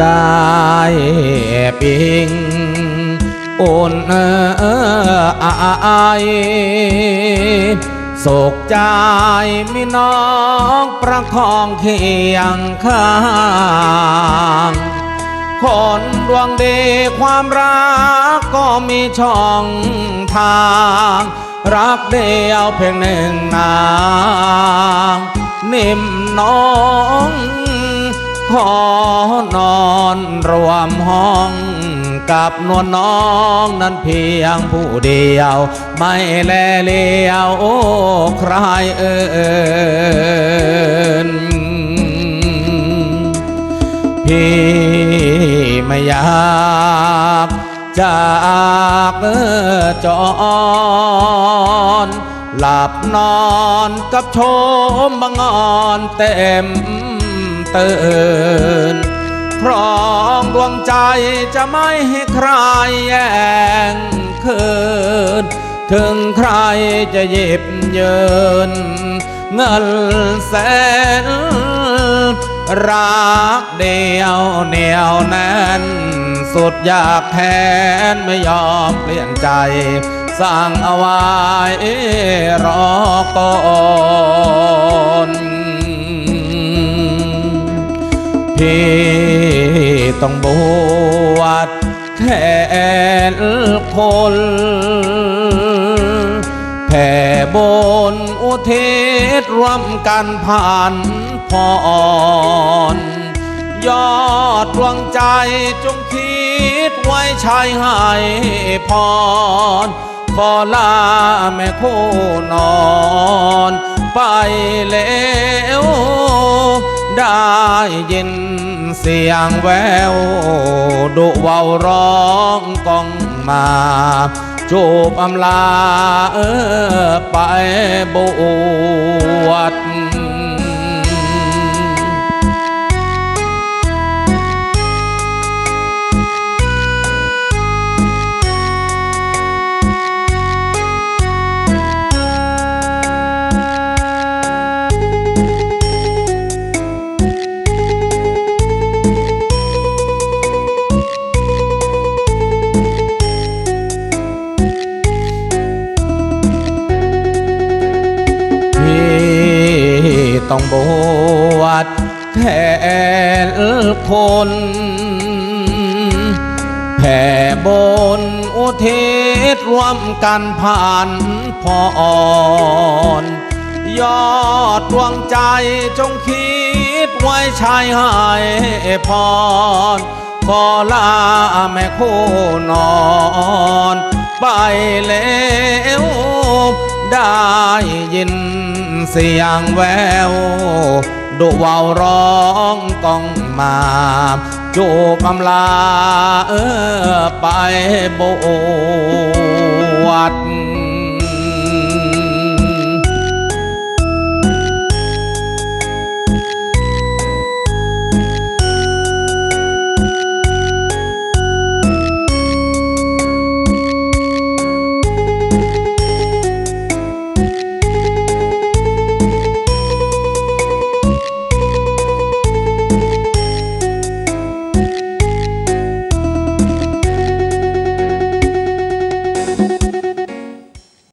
ได้ปิงอุ่นเอออายโศกใจมีน้องประคองเคียงข้างคนดวงดีความรักก็มีช่องทาง รักเดียวเพียงหนึ่งนางนิ่มน้อง ขอนอนรวมห้องกับนวลน้องนั้นเพียงผู้เดียว ไม่แลเลียวโอ้ใครเอ่นพี่ไม่อยากจากเออจรหลับนอนกับโชมบังอ่อนเต็ม ตื่นครองดวงใจจะไม่ให้ใครแย่งคืน ถึงใครจะหยิบยืนเงินแสนรักเดียวเหนียวแน่น สุดอยากแทนไม่ยอมเปลี่ยนใจ สั่งเอาไว้รอก่อน ต้องบวชแทนคนแผ่บนอุเทศรวมกันผ่านพรยอดดวงใจจงคิดไว้ชายให้พรขอลาแม่คู่นอนไปแล้วได้ยิน เสียงแววดุเว้าร้องกองมาจูบอำลาเออไปบวช ต้องบวชแทนคนแผ่บนอุเทศรวมกันผ่านพรยอดดวงใจจงคิดไว้ชายให้พรขอลาแม่คู่นอนไปแล้วได้ยิน เสียงแววดุวาวร้องกองมาจูบอำลาเออไปบวช